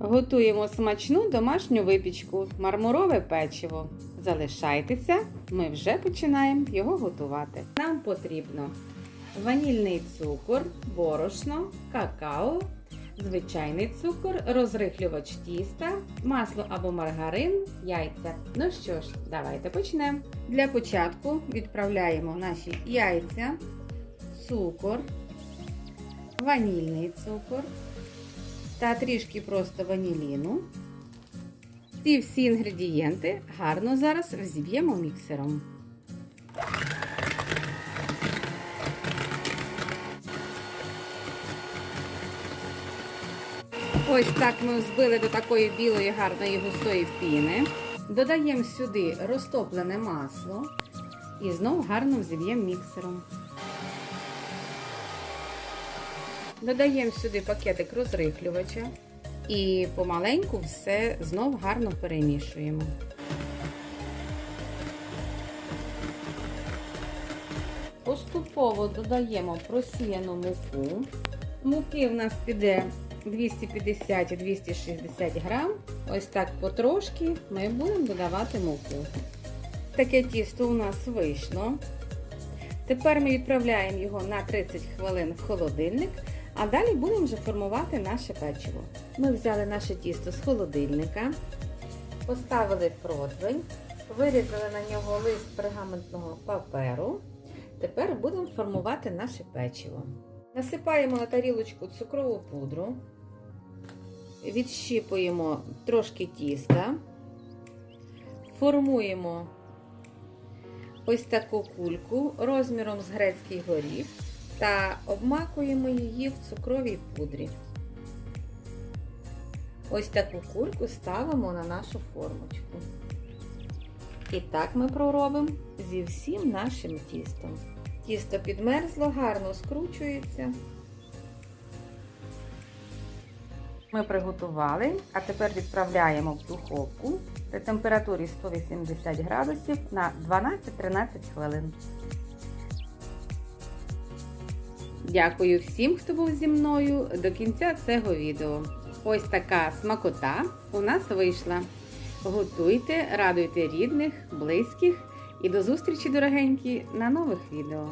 Готуємо смачну домашню випічку, мармурове печиво. Залишайтеся, ми вже починаємо його готувати. Нам потрібно ванільний цукор, борошно, какао, звичайний цукор, розрихлювач тіста, масло або маргарин, яйця. Ну що ж, давайте почнемо. Для початку відправляємо наші яйця, цукор, ванільний цукор та трішки просто ваніліну. Ці всі інгредієнти гарно зараз взіб'ємо міксером. Ось так ми взбили до такої білої гарної густої піни. Додаємо сюди розтоплене масло і знову гарно взіб'ємо міксером. Додаємо сюди пакетик розрихлювача і помаленьку все знов гарно перемішуємо. Поступово додаємо просіяну муку. Муки в нас піде 250-260 грам. Ось так потрошки ми будемо додавати муку. Таке тісто у нас вийшло. Тепер ми відправляємо його на 30 хвилин в холодильник, а далі будемо вже формувати наше печиво. Ми взяли наше тісто з холодильника, поставили противень, вирізали на нього лист пергаментного паперу. Тепер будемо формувати наше печиво. Насипаємо на тарілочку цукрову пудру, відщіпуємо трошки тіста, формуємо ось таку кульку розміром з грецький горіх та обмакуємо її в цукровій пудрі. Ось таку кульку ставимо на нашу формочку. І так ми проробимо зі всім нашим тістом. Тісто підмерзло, гарно скручується. Ми приготували, а тепер відправляємо в духовку при температурі 180 градусів на 12-13 хвилин. Дякую всім, хто був зі мною до кінця цього відео. Ось така смакота у нас вийшла. Готуйте, радуйте рідних, близьких і до зустрічі, дорогенькі, на нових відео.